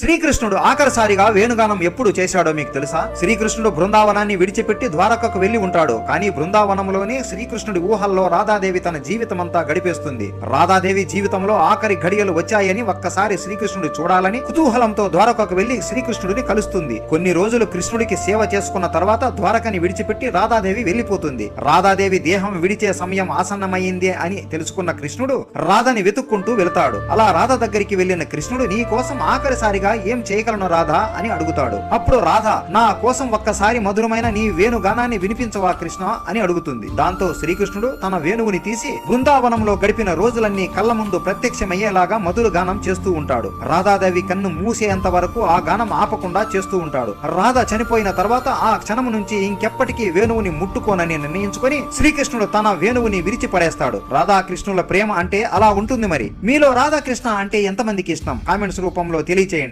శ్రీకృష్ణుడు ఆఖరిసారిగా వేణుగానం ఎప్పుడు చేశాడో మీకు తెలుసా? శ్రీకృష్ణుడు బృందావనాన్ని విడిచిపెట్టి ద్వారకకు వెళ్ళి ఉంటాడు. కానీ బృందావనంలోనే శ్రీకృష్ణుడి ఊహల్లో రాధాదేవి తన జీవితమంతా గడిపేస్తుంది. రాధాదేవి జీవితంలో ఆఖరి ఘడియలు వచ్చాయని ఒక్కసారి శ్రీకృష్ణుడు చూడాలని కుతూహలంతో ద్వారకకు వెళ్ళి శ్రీకృష్ణుడిని కలుస్తుంది. కొన్ని రోజులు కృష్ణుడికి సేవ చేసుకున్న తర్వాత ద్వారకని విడిచిపెట్టి రాధాదేవి వెళ్ళిపోతుంది రాధాదేవి దేహం విడిచే సమయం ఆసన్నమైంది అని తెలుసుకున్న కృష్ణుడు రాధని వెతుక్కుంటూ వెళ్తాడు. అలా రాధ దగ్గరికి వెళ్ళిన కృష్ణుడు నీ కోసం ఆఖరిసారిగా ఏం చేయగలను రాధా అని అడుగుతాడు. అప్పుడు రాధ నా కోసం ఒక్కసారి మధురమైన నీ వేణుగానాన్ని వినిపించవా కృష్ణ అని అడుగుతుంది. దాంతో శ్రీకృష్ణుడు తన వేణువుని తీసి బృందావనంలో గడిపిన రోజులన్నీ కళ్ళ ముందు ప్రత్యక్షమయ్యేలాగా మధుర గానం చేస్తూ ఉంటాడు. రాధాదేవి కన్ను మూసేంత వరకు ఆ గానం ఆపకుండా చేస్తూ ఉంటాడు. రాధ చనిపోయిన తర్వాత ఆ క్షణం నుంచి ఇంకెప్పటికీ వేణువుని ముట్టుకోనని నిర్ణయించుకొని శ్రీకృష్ణుడు తన వేణువుని విరిచి పడేస్తాడు రాధాకృష్ణుల ప్రేమ అంటే అలా ఉంటుంది మరి. మీలో రాధాకృష్ణ అంటే ఎంతమందికి ఇష్టం? కామెంట్స్ రూపంలో తెలియచేయండి.